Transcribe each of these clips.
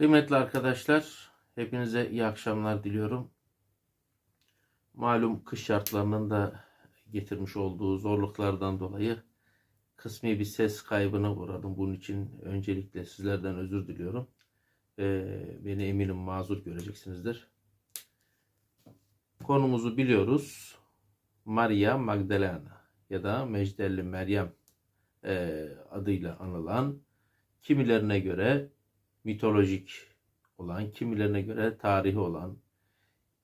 Kıymetli arkadaşlar, hepinize iyi akşamlar diliyorum. Malum kış şartlarının da getirmiş olduğu zorluklardan dolayı kısmi bir ses kaybına uğradım. Bunun için öncelikle sizlerden özür diliyorum. Ee, beni eminim mazur göreceksinizdir. Konumuzu biliyoruz. Maria Magdalena ya da Mecdelli Meryem e, adıyla anılan kimilerine göre mitolojik olan, kimilerine göre tarihi olan,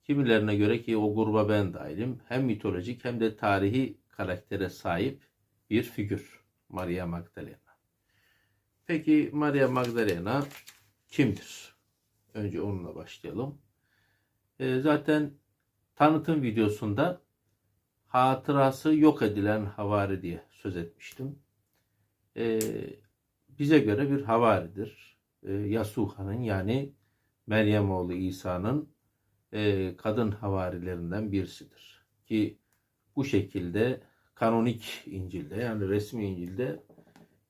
kimilerine göre ki o gruba ben dahilim, hem mitolojik hem de tarihi karaktere sahip bir figür Maria Magdalena. Peki Maria Magdalena kimdir? Önce onunla başlayalım. E, zaten tanıtım videosunda hatırası yok edilen havari diye söz etmiştim. E, bize göre bir havaridir. E, Yasuha'nın yani Meryem oğlu İsa'nın e, kadın havarilerinden birisidir. Ki bu şekilde kanonik İncil'de yani resmi İncil'de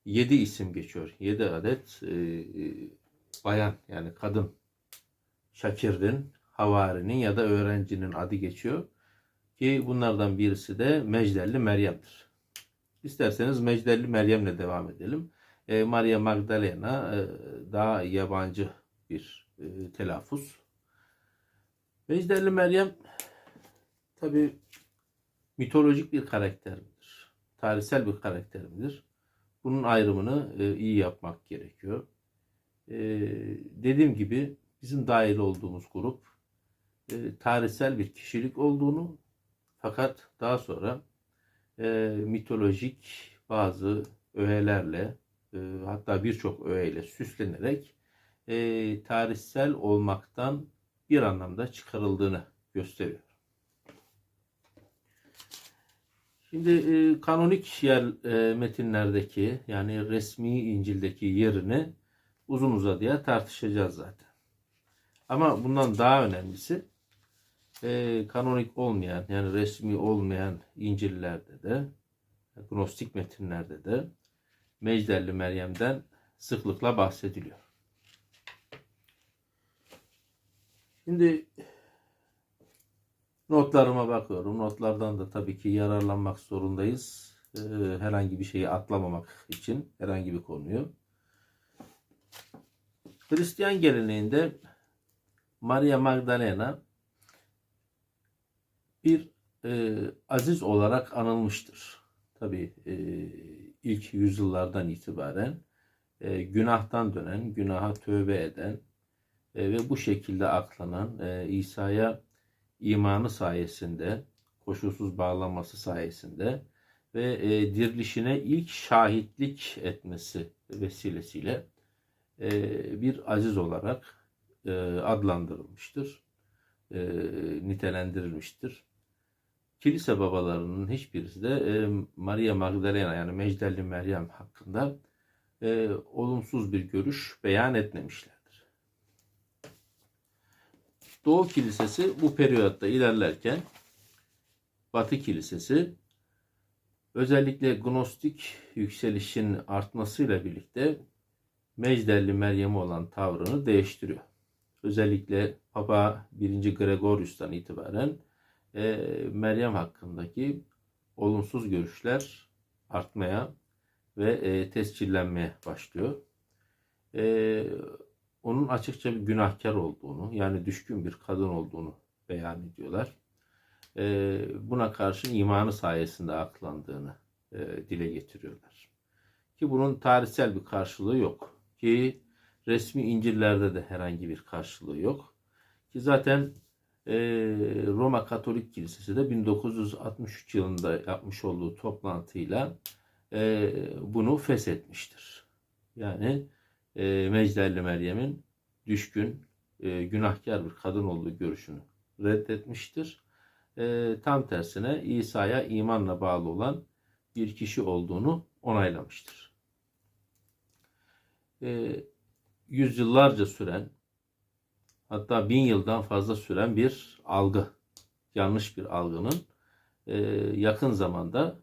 7 isim geçiyor. 7 adet e, bayan yani kadın Şakir'in, havarinin ya da öğrencinin adı geçiyor. Ki bunlardan birisi de Mecdelli Meryem'dir. İsterseniz Mecdelli Meryem'le devam edelim. E, Maria Magdalena e, daha yabancı bir e, telaffuz. Mecdelli Meryem tabi mitolojik bir karakter midir? Tarihsel bir karakter midir? Bunun ayrımını iyi yapmak gerekiyor. Dediğim gibi bizim dahil olduğumuz grup tarihsel bir kişilik olduğunu fakat daha sonra mitolojik bazı öğelerle e, hatta birçok öğeyle süslenerek e, tarihsel olmaktan bir anlamda çıkarıldığını gösteriyor. Şimdi e, kanonik yer e, metinlerdeki yani resmi İncil'deki yerini uzun uzadıya tartışacağız zaten. Ama bundan daha önemlisi e, kanonik olmayan yani resmi olmayan İncil'lerde de Gnostik metinlerde de Mecdelli Meryem'den sıklıkla bahsediliyor. Şimdi notlarıma bakıyorum. Notlardan da tabii ki yararlanmak zorundayız. Ee, herhangi bir şeyi atlamamak için herhangi bir konuyu. Hristiyan geleneğinde Maria Magdalena bir e, aziz olarak anılmıştır. Tabii e, ilk yüzyıllardan itibaren e, günahtan dönen, günaha tövbe eden e, ve bu şekilde aklanan e, İsa'ya imanı sayesinde, koşulsuz bağlanması sayesinde ve e, dirilişine ilk şahitlik etmesi vesilesiyle e, bir aziz olarak e, adlandırılmıştır, e, nitelendirilmiştir kilise babalarının hiçbirisi de e, Maria Magdalena yani Mecdelli Meryem hakkında e, olumsuz bir görüş beyan etmemişlerdir. Doğu Kilisesi bu periyotta ilerlerken Batı Kilisesi özellikle gnostik yükselişin artmasıyla birlikte Mecdelli Meryem'e olan tavrını değiştiriyor. Özellikle Papa 1. Gregorius'tan itibaren e, Meryem hakkındaki olumsuz görüşler artmaya ve e, tescillenmeye başlıyor. E, onun açıkça bir günahkar olduğunu, yani düşkün bir kadın olduğunu beyan ediyorlar. E, buna karşın imanı sayesinde aklandığını e, dile getiriyorlar. Ki bunun tarihsel bir karşılığı yok. Ki resmi İncil'lerde de herhangi bir karşılığı yok. Ki zaten Roma Katolik Kilisesi de 1963 yılında yapmış olduğu toplantıyla e, bunu feshetmiştir. Yani e, Mecdelli Meryem'in düşkün, e, günahkar bir kadın olduğu görüşünü reddetmiştir. Tam tersine İsa'ya imanla bağlı olan bir kişi olduğunu onaylamıştır. Yüzyıllarca süren hatta bin yıldan fazla süren bir algı, yanlış bir algının e, yakın zamanda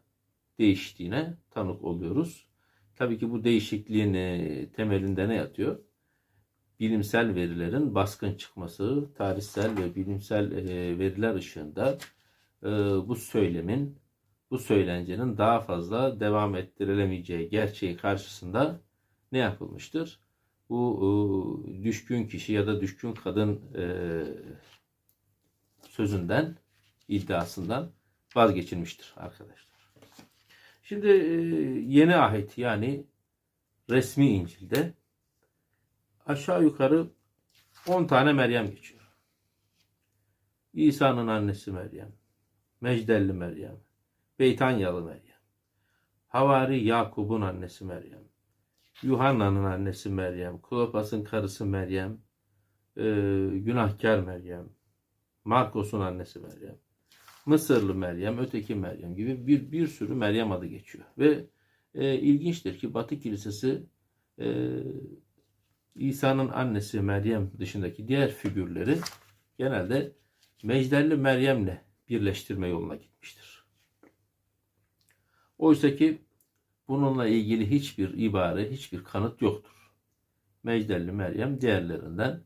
değiştiğine tanık oluyoruz. Tabii ki bu değişikliğin e, temelinde ne yatıyor? bilimsel verilerin baskın çıkması, tarihsel ve bilimsel e, veriler ışığında e, bu söylemin, bu söylencenin daha fazla devam ettirilemeyeceği gerçeği karşısında ne yapılmıştır? Bu e, düşkün kişi ya da düşkün kadın e, sözünden, iddiasından vazgeçilmiştir arkadaşlar. Şimdi e, yeni ahit yani resmi İncil'de aşağı yukarı 10 tane Meryem geçiyor. İsa'nın annesi Meryem, Mecdelli Meryem, Beytanyalı Meryem, Havari Yakub'un annesi Meryem, Yuhanna'nın annesi Meryem, Klopas'ın karısı Meryem, e, günahkar Meryem, Markos'un annesi Meryem, Mısırlı Meryem, öteki Meryem gibi bir, bir sürü Meryem adı geçiyor. Ve e, ilginçtir ki Batı Kilisesi e, İsa'nın annesi Meryem dışındaki diğer figürleri genelde Mecdelli Meryem'le birleştirme yoluna gitmiştir. Oysa ki bununla ilgili hiçbir ibare, hiçbir kanıt yoktur. Mecdelli Meryem diğerlerinden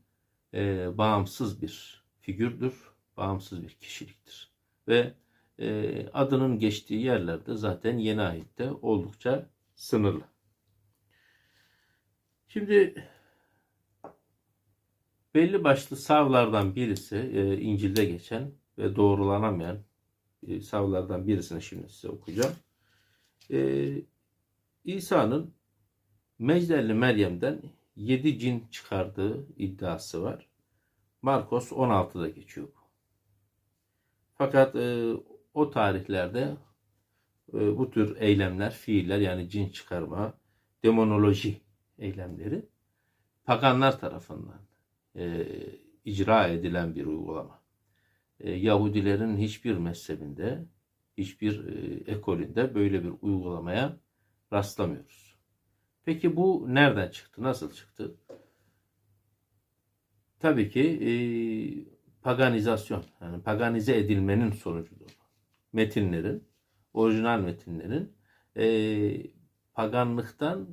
e, bağımsız bir figürdür, bağımsız bir kişiliktir. Ve e, adının geçtiği yerlerde zaten yeni ahitte oldukça sınırlı. Şimdi belli başlı savlardan birisi e, İncil'de geçen ve doğrulanamayan e, savlardan birisini şimdi size okuyacağım. E, İsa'nın Mecdelli Meryem'den yedi cin çıkardığı iddiası var. Markos 16'da geçiyor bu. Fakat e, o tarihlerde e, bu tür eylemler, fiiller yani cin çıkarma, demonoloji eylemleri paganlar tarafından e, icra edilen bir uygulama. E, Yahudilerin hiçbir mezhebinde, hiçbir e, ekolünde böyle bir uygulamaya rastlamıyoruz. Peki bu nereden çıktı? Nasıl çıktı? Tabii ki e, paganizasyon, yani paganize edilmenin sonucudur. Metinlerin, orijinal metinlerin e, paganlıktan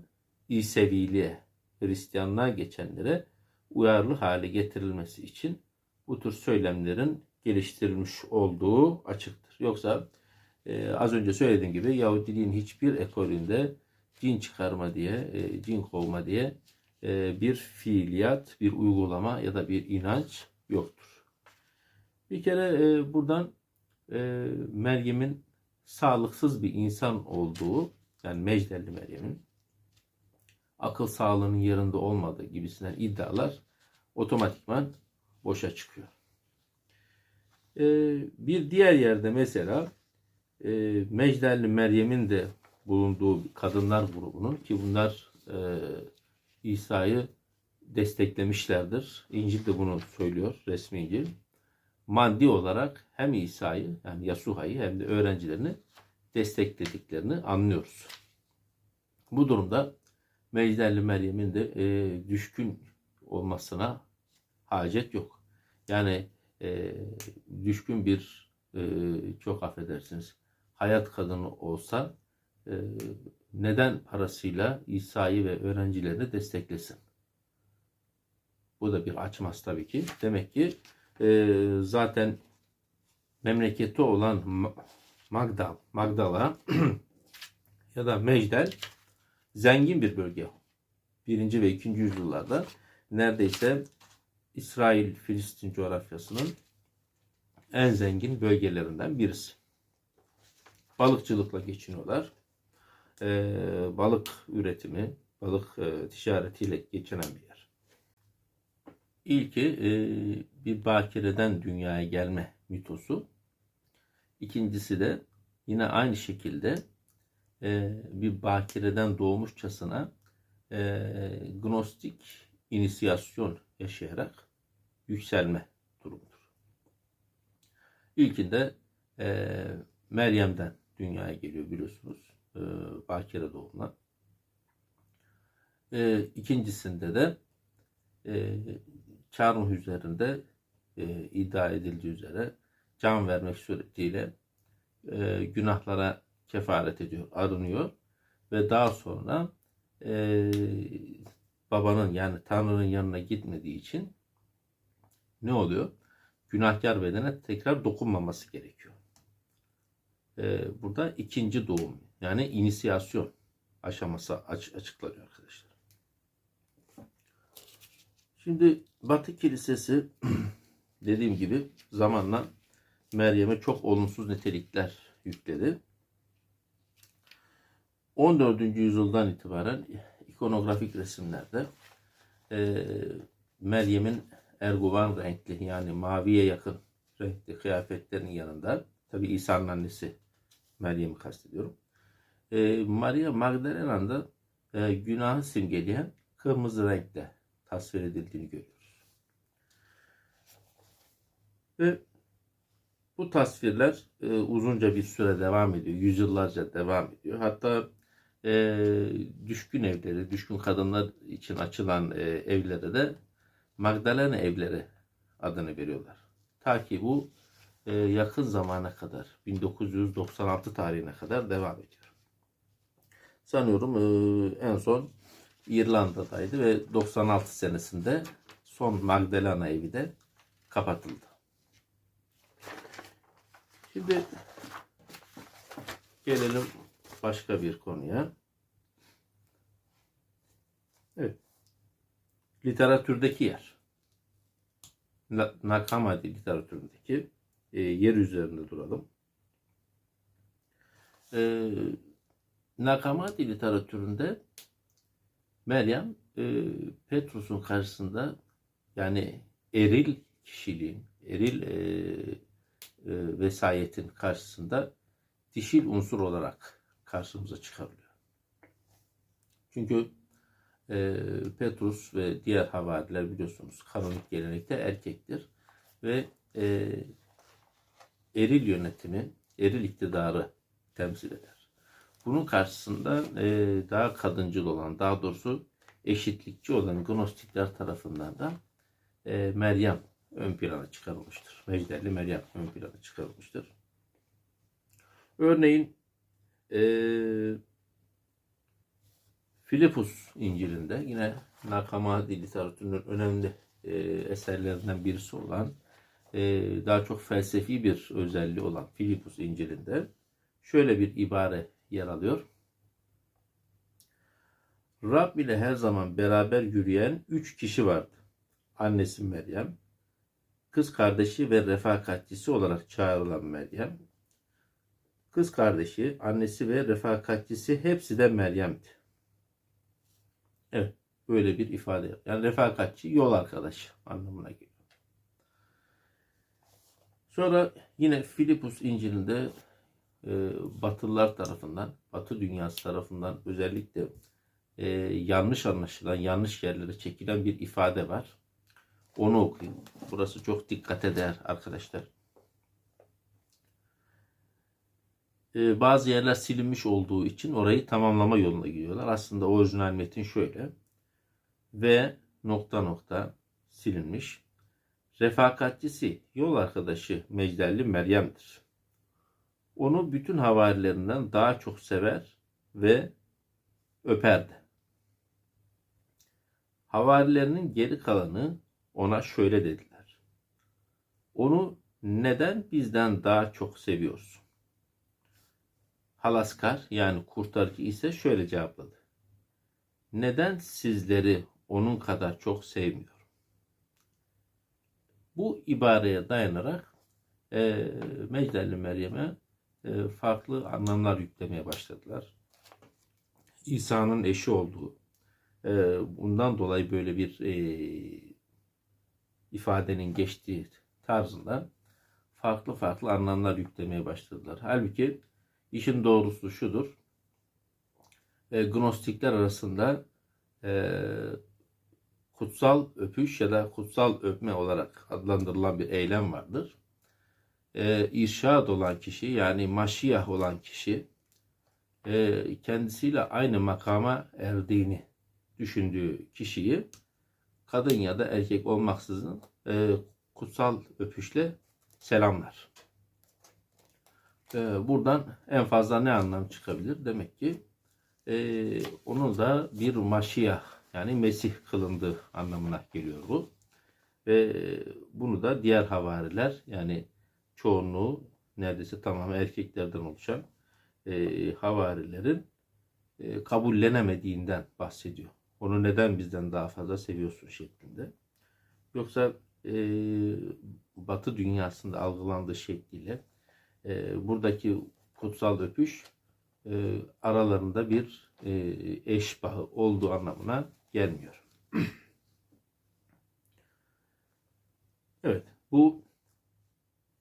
İseviliğe, Hristiyanlığa geçenlere uyarlı hale getirilmesi için bu tür söylemlerin geliştirilmiş olduğu açıktır. Yoksa e, az önce söylediğim gibi Yahudiliğin hiçbir ekolünde cin çıkarma diye, e, cin kovma diye e, bir fiiliyat, bir uygulama ya da bir inanç yoktur. Bir kere e, buradan e, Meryem'in sağlıksız bir insan olduğu, yani Mecdelli Meryem'in akıl sağlığının yerinde olmadığı gibisinden iddialar otomatikman boşa çıkıyor. Ee, bir diğer yerde mesela e, Mecdelli Meryem'in de bulunduğu kadınlar grubunun ki bunlar e, İsa'yı desteklemişlerdir. İncil de bunu söylüyor, resmi İncil. Maddi olarak hem İsa'yı yani Yasuha'yı hem de öğrencilerini desteklediklerini anlıyoruz. Bu durumda Mecdelli Meryem'in de e, düşkün olmasına hacet yok. Yani e, düşkün bir e, çok affedersiniz hayat kadını olsa e, neden parasıyla İsa'yı ve öğrencilerini desteklesin? Bu da bir açmaz tabii ki. Demek ki e, zaten memleketi olan Magdal, Magdala ya da Mecdel zengin bir bölge. Birinci ve ikinci yüzyıllarda neredeyse İsrail Filistin coğrafyasının en zengin bölgelerinden birisi. Balıkçılıkla geçiniyorlar. Ee, balık üretimi, balık e, ticaretiyle geçinen bir yer. İlki e, bir bakireden dünyaya gelme mitosu. İkincisi de yine aynı şekilde e, bir bakireden doğmuşçasına e, gnostik inisiyasyon yaşayarak yükselme durumudur. İlkinde e, Meryem'den dünyaya geliyor biliyorsunuz. E, bakire doğumla. E, ikincisinde de e, çarmıh üzerinde e, iddia edildiği üzere can vermek suretiyle e, günahlara kefaret ediyor, arınıyor ve daha sonra e, babanın yani Tanrı'nın yanına gitmediği için ne oluyor? Günahkar bedene tekrar dokunmaması gerekiyor. Ee, burada ikinci doğum yani inisiyasyon aşaması aç, açıklanıyor arkadaşlar. Şimdi Batı Kilisesi dediğim gibi zamanla Meryem'e çok olumsuz nitelikler yükledi. 14. yüzyıldan itibaren ikonografik resimlerde e, Meryem'in erguvan renkli yani maviye yakın renkli kıyafetlerin yanında tabi İsa'nın annesi Meryem'i kastediyorum. E, Maria Magdalena'nın da e, günahı simgeleyen kırmızı renkle tasvir edildiğini görüyoruz. Ve bu tasvirler e, uzunca bir süre devam ediyor. Yüzyıllarca devam ediyor. Hatta e, düşkün evleri, düşkün kadınlar için açılan e, evlere de Magdalena evleri adını veriyorlar. Ta ki bu yakın zamana kadar, 1996 tarihine kadar devam ediyor. Sanıyorum e, en son İrlanda'daydı ve 96 senesinde son Magdalena evi de kapatıldı. Şimdi gelelim başka bir konuya. Evet. Literatürdeki yer. Na- Nakamadi literatüründeki e, yer üzerinde duralım. E, Nakamadi literatüründe Meryem e, Petrus'un karşısında yani eril kişiliğin, eril e, e, vesayetin karşısında dişil unsur olarak karşımıza çıkarılıyor. Çünkü e, Petrus ve diğer havariler biliyorsunuz kanonik gelenekte erkektir ve e, eril yönetimi, eril iktidarı temsil eder. Bunun karşısında e, daha kadıncıl olan, daha doğrusu eşitlikçi olan Gnostikler tarafından da e, Meryem ön plana çıkarılmıştır. Mecdelli Meryem ön plana çıkarılmıştır. Örneğin e, Filipus İncil'inde yine Nakamadi literatürünün önemli e, eserlerinden birisi olan daha çok felsefi bir özelliği olan Filipus İncil'inde şöyle bir ibare yer alıyor. Rab ile her zaman beraber yürüyen üç kişi vardı. Annesi Meryem, kız kardeşi ve refakatçisi olarak çağrılan Meryem, kız kardeşi, annesi ve refakatçisi hepsi de Meryem'di. Evet, böyle bir ifade. Yani refakatçi yol arkadaşı anlamına geliyor. Sonra yine Filipus İncil'inde e, Batılılar tarafından, Batı dünyası tarafından özellikle e, yanlış anlaşılan, yanlış yerlere çekilen bir ifade var. Onu okuyayım. Burası çok dikkate değer arkadaşlar. E, bazı yerler silinmiş olduğu için orayı tamamlama yoluna gidiyorlar. Aslında orijinal metin şöyle. Ve nokta nokta silinmiş. Refakatçisi, yol arkadaşı Mecdelli Meryem'dir. Onu bütün havarilerinden daha çok sever ve öperdi. Havarilerinin geri kalanı ona şöyle dediler. Onu neden bizden daha çok seviyorsun? Halaskar yani kurtarıcı ise şöyle cevapladı. Neden sizleri onun kadar çok sevmiyorum? Bu ibareye dayanarak e, Mecdelli Meryem'e e, farklı anlamlar yüklemeye başladılar. İsa'nın eşi olduğu, e, bundan dolayı böyle bir e, ifadenin geçtiği tarzında farklı farklı anlamlar yüklemeye başladılar. Halbuki işin doğrusu şudur. Gnostikler arasında kutsal öpüş ya da kutsal öpme olarak adlandırılan bir eylem vardır e, irşad olan kişi yani maşiyah olan kişi e, kendisiyle aynı makama erdiğini düşündüğü kişiyi kadın ya da erkek olmaksızın e, kutsal öpüşle selamlar. E, buradan en fazla ne anlam çıkabilir? Demek ki e, onu da bir maşiyah Yani Mesih kılındı anlamına geliyor bu. Ve bunu da diğer havariler yani çoğunluğu neredeyse tamamen erkeklerden oluşan e, havarilerin e, kabullenemediğinden bahsediyor. Onu neden bizden daha fazla seviyorsun şeklinde. Yoksa e, Batı dünyasında algılandığı şekliyle e, buradaki kutsal öpüş e, aralarında bir e, eş bağı olduğu anlamına gelmiyor. evet, bu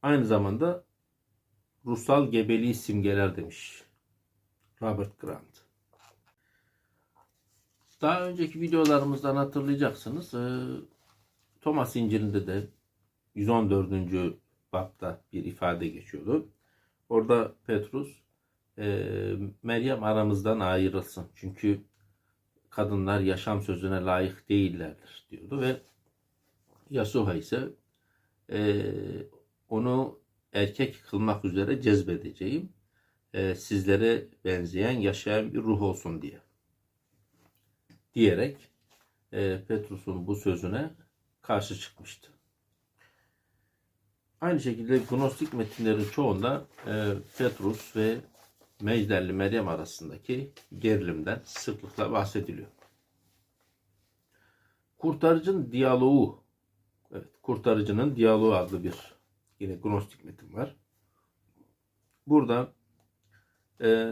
aynı zamanda ruhsal gebeliği simgeler demiş Robert Grant. Daha önceki videolarımızdan hatırlayacaksınız. Ee, Thomas İncil'inde de 114. bapta bir ifade geçiyordu. Orada Petrus e, Meryem aramızdan ayrılsın. Çünkü kadınlar yaşam sözüne layık değillerdir diyordu ve Yasuha ise e, onu erkek kılmak üzere cezbedeceğim. E, sizlere benzeyen yaşayan bir ruh olsun diye. Diyerek e, Petrus'un bu sözüne karşı çıkmıştı. Aynı şekilde Gnostik metinlerin çoğunda e, Petrus ve Mecdelli Meryem arasındaki gerilimden sıklıkla bahsediliyor. Kurtarıcının diyaloğu, evet, kurtarıcının diyaloğu adlı bir yine Gnostik metin var. Burada e,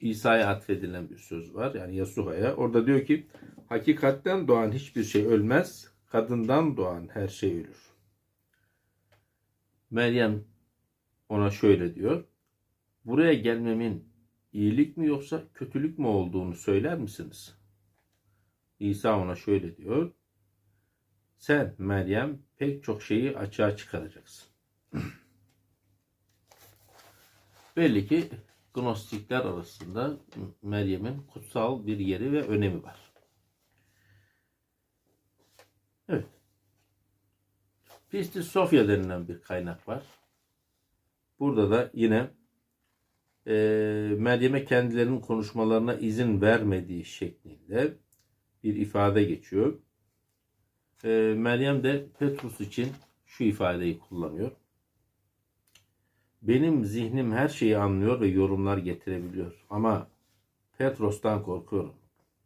İsa'ya atfedilen bir söz var. Yani Yasuha'ya. Orada diyor ki hakikatten doğan hiçbir şey ölmez. Kadından doğan her şey ölür. Meryem ona şöyle diyor. Buraya gelmemin iyilik mi yoksa kötülük mü olduğunu söyler misiniz? İsa ona şöyle diyor. Sen Meryem pek çok şeyi açığa çıkaracaksın. Belli ki Gnostikler arasında Meryem'in kutsal bir yeri ve önemi var. Evet. Pistis Sofya denilen bir kaynak var. Burada da yine e, Meryem'e kendilerinin konuşmalarına izin vermediği şeklinde bir ifade geçiyor. E, Meryem de Petrus için şu ifadeyi kullanıyor. Benim zihnim her şeyi anlıyor ve yorumlar getirebiliyor. Ama Petros'tan korkuyorum.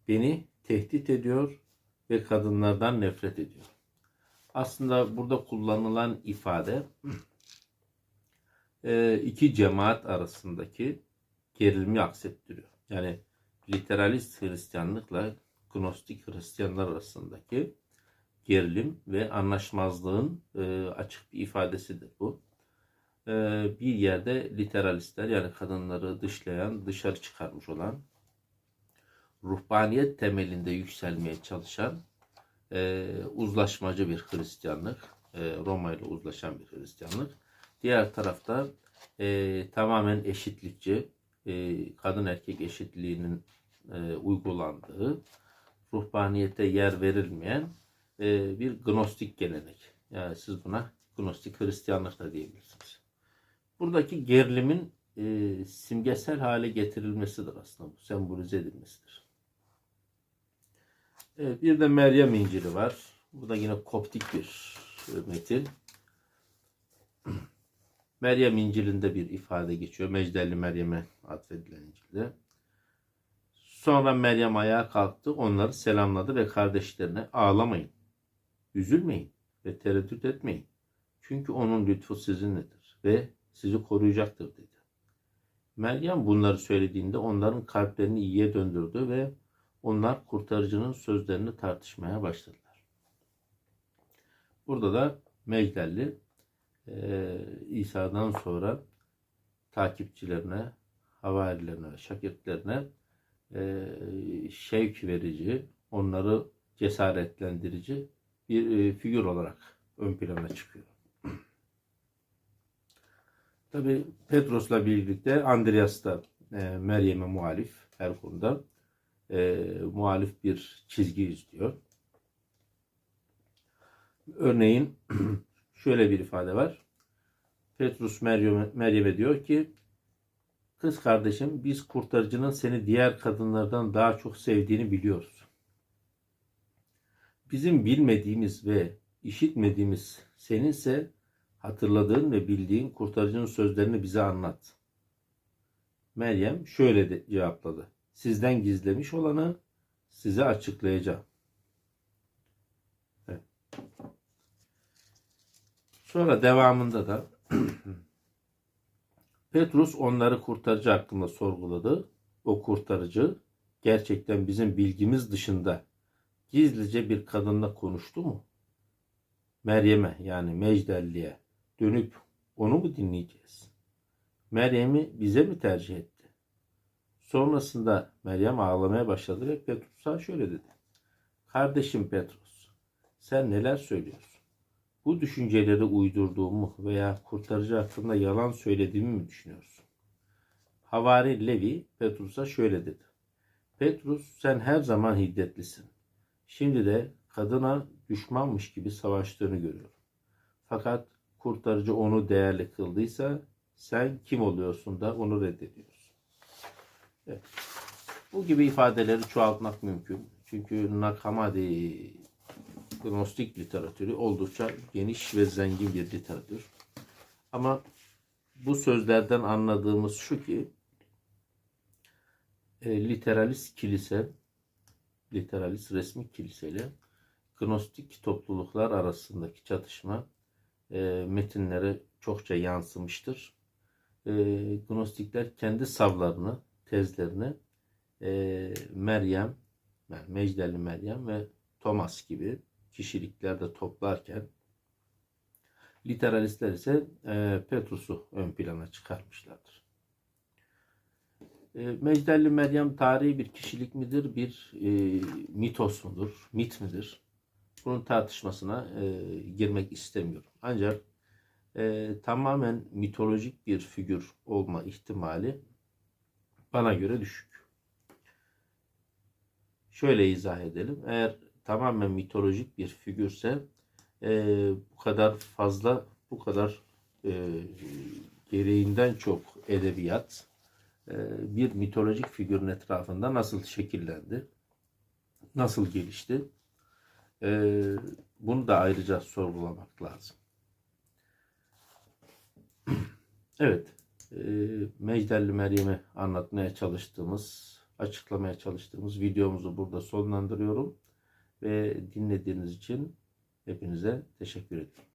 Beni tehdit ediyor ve kadınlardan nefret ediyor. Aslında burada kullanılan ifade iki cemaat arasındaki gerilimi aksettiriyor. Yani literalist Hristiyanlıkla Gnostik Hristiyanlar arasındaki gerilim ve anlaşmazlığın e, açık bir ifadesidir bu. E, bir yerde literalistler yani kadınları dışlayan, dışarı çıkarmış olan, ruhbaniyet temelinde yükselmeye çalışan uzlaşmacı bir Hristiyanlık, Roma ile uzlaşan bir Hristiyanlık Diğer tarafta e, tamamen eşitlikçi, e, kadın erkek eşitliğinin e, uygulandığı, ruhbaniyete yer verilmeyen e, bir gnostik gelenek. Yani siz buna gnostik Hristiyanlık da diyebilirsiniz. Buradaki gerilimin e, simgesel hale getirilmesidir aslında bu, sembolize edilmesidir. Evet, bir de Meryem İncil'i var. Bu da yine koptik bir metin. Meryem İncil'inde bir ifade geçiyor. Mecdelli Meryem'e atfedilen İncil'de. Sonra Meryem ayağa kalktı, onları selamladı ve kardeşlerine ağlamayın, üzülmeyin ve tereddüt etmeyin. Çünkü onun lütfu sizinledir ve sizi koruyacaktır dedi. Meryem bunları söylediğinde onların kalplerini iyiye döndürdü ve onlar kurtarıcının sözlerini tartışmaya başladılar. Burada da Mecdelli e, İsa'dan sonra takipçilerine, havarilerine, şakirtlerine e, şevk verici, onları cesaretlendirici bir e, figür olarak ön plana çıkıyor. Tabi Petros'la birlikte Andreas da e, Meryem'e muhalif her konuda e, muhalif bir çizgi izliyor. Örneğin şöyle bir ifade var. Petrus Meryem'e Meryem diyor ki Kız kardeşim biz kurtarıcının seni diğer kadınlardan daha çok sevdiğini biliyoruz. bizim bilmediğimiz ve işitmediğimiz seninse hatırladığın ve bildiğin kurtarıcının sözlerini bize anlat. Meryem şöyle de cevapladı. Sizden gizlemiş olanı size açıklayacağım. Sonra devamında da Petrus onları kurtarıcı hakkında sorguladı. O kurtarıcı gerçekten bizim bilgimiz dışında gizlice bir kadınla konuştu mu? Meryem'e yani Mecdelli'ye dönüp onu mu dinleyeceğiz? Meryem'i bize mi tercih etti? Sonrasında Meryem ağlamaya başladı ve Petrus'a şöyle dedi. Kardeşim Petrus, sen neler söylüyorsun? Bu düşünceleri uydurduğumu veya kurtarıcı hakkında yalan söylediğimi mi düşünüyorsun? Havari Levi Petrus'a şöyle dedi. Petrus sen her zaman hiddetlisin. Şimdi de kadına düşmanmış gibi savaştığını görüyorum. Fakat kurtarıcı onu değerli kıldıysa sen kim oluyorsun da onu reddediyorsun. Evet. Bu gibi ifadeleri çoğaltmak mümkün. Çünkü Nakamadi Gnostik literatürü oldukça geniş ve zengin bir literatür. Ama bu sözlerden anladığımız şu ki e, literalist kilise, literalist resmi kiliseyle Gnostik topluluklar arasındaki çatışma e, metinlere çokça yansımıştır. E, Gnostikler kendi savlarını, tezlerini e, Meryem, yani Mecdeli Meryem ve Thomas gibi kişiliklerde toplarken literalistler ise e, Petrus'u ön plana çıkarmışlardır. E, Mecdelli Meryem tarihi bir kişilik midir, bir e, mitos mudur, mit midir? Bunun tartışmasına e, girmek istemiyorum. Ancak e, tamamen mitolojik bir figür olma ihtimali bana göre düşük. Şöyle izah edelim. Eğer tamamen mitolojik bir figürse e, bu kadar fazla, bu kadar e, gereğinden çok edebiyat e, bir mitolojik figürün etrafında nasıl şekillendi, nasıl gelişti? E, bunu da ayrıca sorgulamak lazım. Evet, e, Mecdelli Meryem'i anlatmaya çalıştığımız, açıklamaya çalıştığımız videomuzu burada sonlandırıyorum ve dinlediğiniz için hepinize teşekkür ederim.